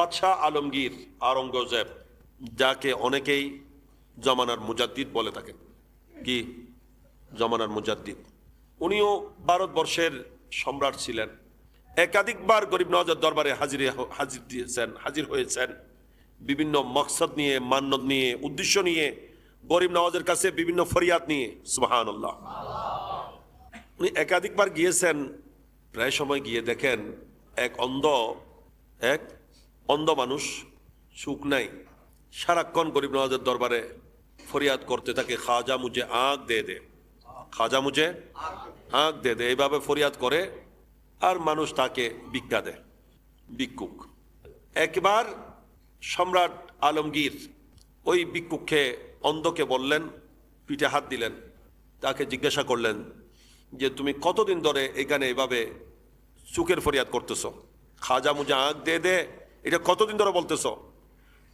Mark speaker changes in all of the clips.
Speaker 1: বাদশাহ আলমগীর আওরঙ্গজেব, যাকে অনেকেই জমানার মুজাদ্দিদ বলে থাকেন। কি? জমানার মুজাদ্দিদ। উনিও ভারতবর্ষের সম্রাট ছিলেন। একাধিকবার গরিব নওয়াজের দরবারে হাজির হাজির দিয়েছেন, হাজির হয়েছেন। বিভিন্ন মকসদ নিয়ে, মান্যত নিয়ে, উদ্দেশ্য নিয়ে, গরিব নওয়াজের কাছে বিভিন্ন ফরিয়াদ নিয়ে সুবাহান্লাহ উনি একাধিকবার গিয়েছেন। প্রায় সময় গিয়ে দেখেন এক অন্ধ, এক অন্ধ মানুষ, সুখ নাই। সারাক্ষণ গরিব নওয়াজের দরবারে ফরিয়াদ করতে থাকে, খাজা মুজে আঁক দে দে। খাজা মুজে আঁক দে দে, এইভাবে ফরিয়াদ করে আর মানুষ তাকে ভিক্ষা দেয়, ভিক্ষুক। একবার সম্রাট আলমগীর ওই ভিক্ষুককে অন্ধকে বললেন, পিঠে হাত দিলেন, তাকে জিজ্ঞাসা করলেন যে, তুমি কতদিন ধরে এখানে এভাবে সুখের ফরিয়াদ করতেছ? খাজা মুজা আঁক দে দে এটা কতদিন ধরে বলতেছ?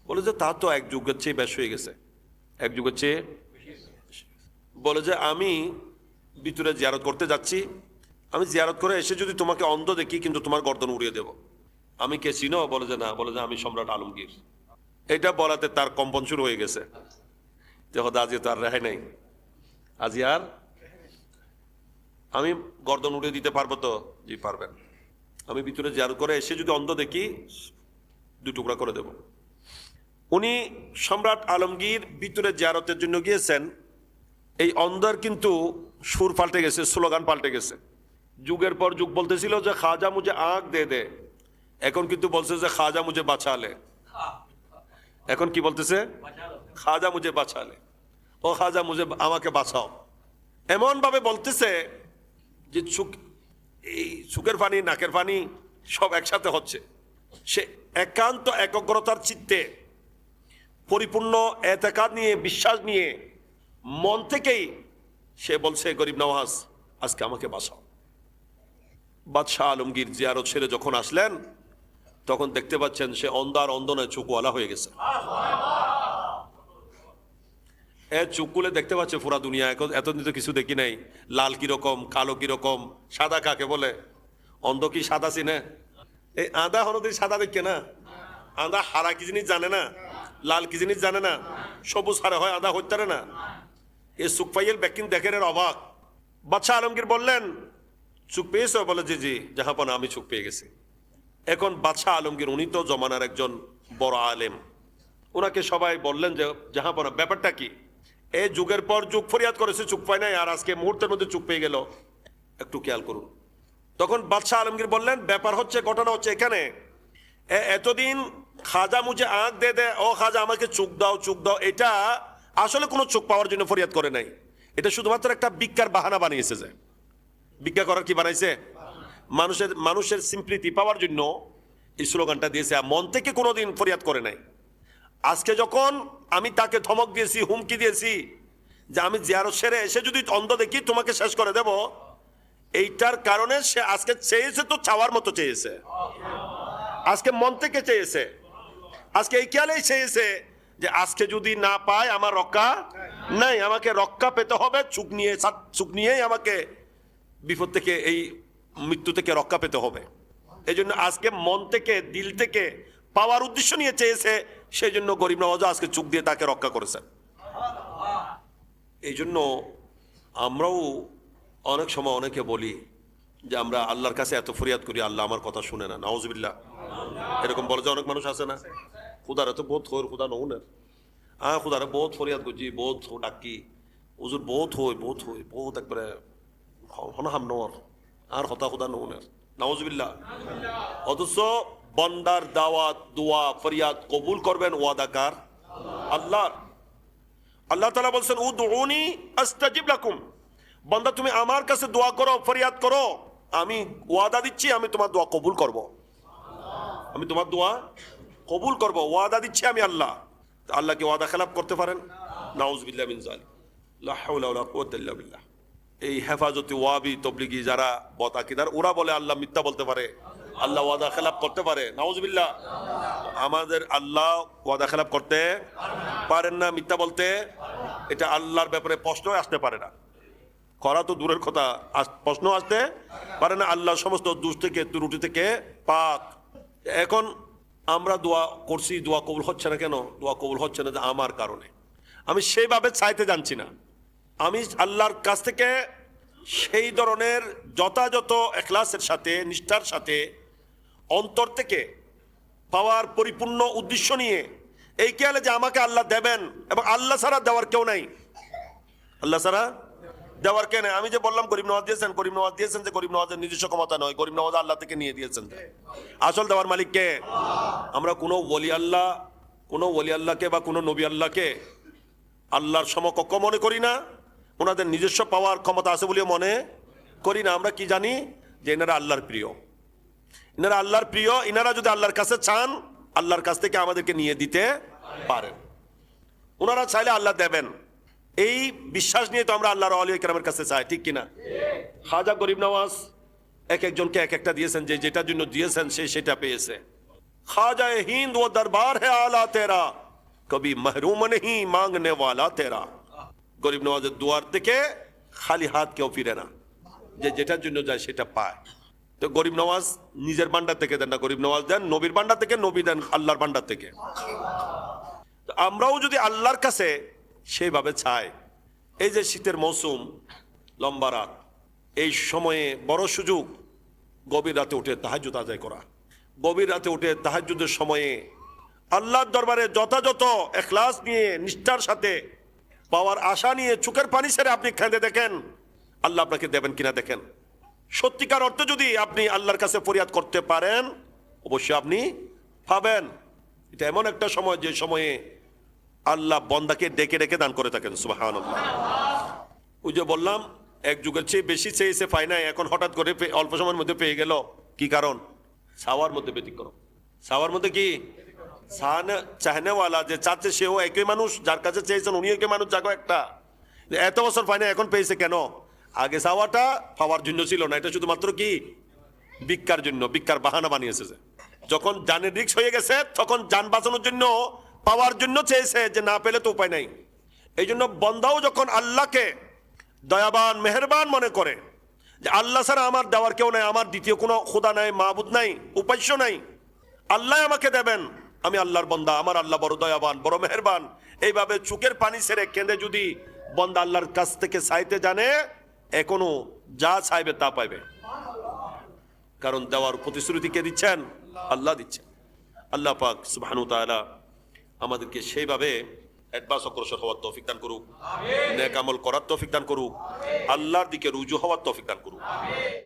Speaker 1: বলে যে তা তো এক যুগের চেয়ে বেশ হয়ে গেছে। এক যুগের চেয়ে বলে যে আমি ভিতরে জিয়ারত করতে যাচ্ছি। আমি জিয়ারত করে এসে যদি তোমাকে অন্ধ দেখি, কিন্তু তোমার গর্দন উড়িয়ে দেব। আমি কে চিনো? বলে যে না। বলে যে আমি সম্রাট আলমগীর। এটা বলাতে তার কম্পন শুরু হয়ে গেছে। দেখো আজকে তো আর রেহাই নাই। আজ আর আমি গর্দন উড়িয়ে দিতে পারব তো? জি, পারবেন। আমি ভিতরে জিয়ারত করে এসে যদি অন্ধ দেখি দু টুকরা করে দেব। উনি সম্রাট আলমগীর ভিতরে জিয়ারতের জন্য গিয়েছেন। এই অন্ধর কিন্তু সুর পাল্টে গেছে, স্লোগান পাল্টে গেছে। যুগের পর যুগ বলতেছিল যে খাজা মুঝে আঁক দে দে। এখন কিন্তু বলছে যে খাজা মুঝে বাঁচালে। এখন কি বলতেছে? খাজা মুঝে বাঁচালে। ও খাজা মুজে আমাকে বাঁচাও। এমন ভাবে বলতেছে যে চুক এই চুকের পানি, নাকের পানি সব একসাথে হচ্ছে। সে একান্ত একগ্রতার চিত্তে পরিপূর্ণ এতেকাদ নিয়ে, বিশ্বাস নিয়ে, মন থেকেই সে বলছে, গরিব নওয়াজ, আজকে আমাকে বাঁচাও। বাদশাহ আলমগীর জিয়ারত ছেড়ে যখন আসলেন, তখন দেখতে পাচ্ছেন সে অন্ধ আর অন্ধ নয় চুকুয়ালা হয়ে গেছে। এ চুকুলে দেখতে পাচ্ছে পুরা দুনিয়া, এখন এতদিন তো কিছু দেখি নাই। লাল কীরকম, কালো কীরকম, সাদা কাকে বলে? অন্ধ কি সাদা চিনে এই আদা হলদির সাদা দেখে না? আদা হারা কি জিনিস জানে না? লাল কি জিনিস জানে না? সবুজ হারে হয়, আদা হইতে পারে না? এ সুকফাইয়ের ব্যাকিং দেখেন এর অবাক। বাদশাহ আলমগীর বললেন চুপ পেয়েছ? বলে, জি জি জাহাপনা আমি চুপ পেয়ে গেছি। এখন বাদশাহ আলমগীর, উনি তো জমানার একজন বড় আলেম। ওনাকে সবাই বললেন যে জাহাপনা ব্যাপারটা কি? এ যুগের পর যুগ ফরিয়াদ করেছে চুপ পায় নাই, আর আজকে মুহূর্তের মধ্যে চুপ পেয়ে গেল। একটু খেয়াল করুন। তখন বাদশাহ আলমগীর বললেন, ব্যাপার হচ্ছে, ঘটনা হচ্ছে এখানে। এতদিন খাজা মুঝে আঁক দে দে, ও খাজা আমাকে চুক দাও চুক দাও, এটা আসলে কোনো চোখ পাওয়ার জন্য ফরিয়াদ করে নাই। এটা শুধুমাত্র একটা বিজ্ঞার বাহানা বানিয়েছে যে। বিজ্ঞা করার কি বানাইছে? মানুষের মানুষের সিম্পলিটি পাওয়ার জন্য এই স্লোগানটা দিয়েছে, আর মন থেকে কোনোদিন ফরিয়াদ করে নাই। আজকে যখন আমি তাকে ধমক দিয়েছি, হুমকি দিয়েছি, যে আমি জিয়ারত সেরে এসে যদি অন্ধ দেখি, তোমাকে শেষ করে দেব এইটার কারণে সে আজকে চেয়েছে তো চাওয়ার মতো চেয়েছে। আজকে মন থেকে চেয়েছে। আজকে এই খেয়ালেই চেয়েছে যে আজকে যদি না পায় আমার রক্ষা নাই, আমাকে রক্ষা পেতে হবে চুক নিয়ে চুক নিয়েই আমাকে বিপদ থেকে, এই মৃত্যু থেকে রক্ষা পেতে হবে। এই জন্য আজকে মন থেকে, দিল থেকে পাওয়ার উদ্দেশ্য নিয়ে চেয়েছে সেই জন্য গরিব নওয়াজ আজকে চুক দিয়ে তাকে রক্ষা করেছেন এই জন্য আমরাও অনেক সময় অনেকে বলি যে আমরা আল্লাহর কাছে এত ফরিয়াদ করি, আল্লাহ আমার কথা শুনে না। নওয়াজবিল্লা এরকম বলে যে অনেক মানুষ আছে না? খুদারে তো বহুত হই খুদা নহুনের হ্যাঁ খুদারে বহুত ফরিয়াদ করছি, বহুত ডাকি। উজুর বহুত হই বহুত হই, বহুত একবারে হনহাম নর আর হতা খুদা নহুনের নওয়াজবিল্লা অথচ বন্দার দাওয়াত, দোয়া, ফরিয়াদ কবুল করবেন ওয়াদাকার আল্লাহর। আল্লাহ তালা বলছেন, উদউনি আস্তাজিব লাকুম। বন্দা, তুমি আমার কাছে দোয়া করো, ফরিয়াদ করো। আমি ওয়াদা দিচ্ছি, আমি তোমার দোয়া কবুল করব। আমি তোমার দোয়া কবুল করব, ওয়াদা দিচ্ছি আমি আল্লাহ। তা আল্লাহ কি ওয়াদা খেলাপ করতে পারেন। নাউজবিল্লাহ জালিম লা হাওলা ওয়ালা কুওয়াতা বিল্লাহ। এই হেফাজতি ওয়াবি, তবলিগি যারা বতাকিদার ওরা বলে আল্লাহ মিথ্যা বলতে পারে। আল্লাহ ওয়াদা খেলাপ করতে পারে। নাউজবিল্লাহ। আমাদের আল্লাহ ওয়াদা খেলাপ করতে পারেন না, মিথ্যা বলতে। এটা আল্লাহর ব্যাপারে প্রশ্ন আসতে পারে না। করা তো দূরের কথা। প্রশ্ন আসতে পারে না, আল্লাহ সমস্ত দুষ থেকে, ত্রুটি থেকে পাক। এখন আমরা দোয়া করছি, দোয়া কবুল হচ্ছে না কেন? দোয়া কবুল হচ্ছে না যে আমার কারণে। আমি সেইভাবে চাইতে জানছি না। আমি আল্লাহর কাছ থেকে সেই ধরনের যথাযথ এখলাসের সাথে, নিষ্ঠার সাথে অন্তর থেকে পাওয়ার পরিপূর্ণ উদ্দেশ্য নিয়ে এই খেয়ালে যে আমাকে আল্লাহ দেবেন এবং আল্লাহ ছাড়া দেওয়ার কেউ নাই। আল্লাহ ছাড়া দেওয়ার কে নেই আমি যে বললাম, গরিব নওয়াজ দিয়েছেন, গরিব নওয়াজ দিয়েছেন যে গরিব নওয়াজের নিজস্ব ক্ষমতা নয়। গরিব নওয়াজ আল্লাহ থেকে নিয়ে দিয়েছেন। আসল দেওয়ার মালিক কে? আমরা কোনো ওলি আল্লাহ, কোনো ওলি আল্লাহকে বা কোনো নবী আল্লাহকে আল্লাহর সমকক্ষ মনে করি না। ওনাদের নিজস্ব পাওয়ার ক্ষমতা আছে বলে মনে করি না। আমরা কি জানি? যে এনারা আল্লাহর প্রিয়। এনারা আল্লাহর প্রিয় ইনারা যদি আল্লাহর কাছে চান, আল্লাহর কাছ থেকে আমাদেরকে নিয়ে দিতে পারেন। ওনারা চাইলে আল্লাহ দেবেন। এই বিশ্বাস নিয়ে তো আমরা আল্লাহর আলী কেরামের কাছে চাই, ঠিক কিনা? খাজা গরিব নওয়াজ এক একজনকে এক একটা দিয়েছেন, যে যেটার জন্য দিয়েছেন সে সেটা পেয়েছে। খাজা হিন্দ ও দরবার হে আলা তেরা, কবি মহরুম নেই মাংনে ওয়ালা তেরা। গরিব নওয়াজের দুয়ার থেকে খালি হাত কেউ ফিরে না, যে যেটার জন্য যায় সেটা পায়। তো গরিব নওয়াজ নিজের বান্ডার থেকে দেন না, গরিব নওয়াজ দেন নবীর বান্ডার থেকে, নবী দেন আল্লাহর বান্ডার থেকে। আমরাও যদি আল্লাহর কাছে সেইভাবে চাই এই যে শীতের মৌসুম, লম্বা রাত, এই সময়ে বড় সুযোগ গভীর রাতে উঠে তাহাজুদ আদায় করা। গভীর রাতে উঠে তাহাজুদের সময়ে আল্লাহর দরবারে যথাযথ এখলাস নিয়ে, নিষ্ঠার সাথে পাওয়ার আশা নিয়ে চোখের পানি ছেড়ে আপনি খেঁদে দেখেন, আল্লাহ আপনাকে দেবেন কিনা দেখেন। সত্যিকার অর্থে যদি আপনি আল্লাহর কাছে ফরিয়াদ করতে পারেন, অবশ্যই আপনি পাবেন। এটা এমন একটা সময় যে সময়ে আল্লাহ বন্দাকে ডেকে ডেকে দান করে থাকেন সুবাহান ওই যে বললাম, এক যুগের চেয়ে বেশি চেয়েছে পায় নাই, এখন হঠাৎ করে অল্প সময়ের মধ্যে পেয়ে গেল। কি কারণ? সাওয়ার মধ্যে ব্যতিক্রম। সাওয়ার মধ্যে কি? চাহনে চাহনেওয়ালা যে চাচ্ছে সেও একই মানুষ, যার কাছে চেয়েছেন উনি একই মানুষ জাগো একটা। এত বছর পায় এখন পেয়েছে কেন? আগে চাওয়াটা পাওয়ার জন্য ছিল না, এটা শুধুমাত্র কি? ভিক্ষার জন্য, ভিক্ষার বাহানা বানিয়েছে যখন জানের রিক্স হয়ে গেছে, তখন যান বাঁচানোর জন্য পাওয়ার জন্য চেয়েছে যে না পেলে তো উপায় নাই। এই জন্য বন্দাও যখন আল্লাহকে দয়াবান, মেহেরবান মনে করে যে আল্লাহ ছাড়া আমার দেওয়ার কেউ নাই, আমার দ্বিতীয় কোনো খোদা নাই মাহবুদ নাই, উপাস্য নাই, আল্লাহ আমাকে দেবেন। আমি আল্লাহর বন্দা, আমার আল্লাহ বড় দয়াবান, বড় মেহেরবান। এইভাবে চোখের পানি ছেড়ে কেঁদে যদি বন্দা আল্লাহর কাছ থেকে চাইতে জানে এখনও যা চাইবে তা পাইবে। কারণ দেওয়ার প্রতিশ্রুতি কে দিচ্ছেন? আল্লাহ দিচ্ছেন। আল্লাহ পাক সুবহানু তাআলা আমাদেরকে সেইভাবে অ্যাডভান্স অগ্রসর হওয়ার তৌফিক দান করুক। নেকামল করার তৌফিক দান করুক। আল্লাহর দিকে রুজু হওয়ার তৌফিক দান করুক।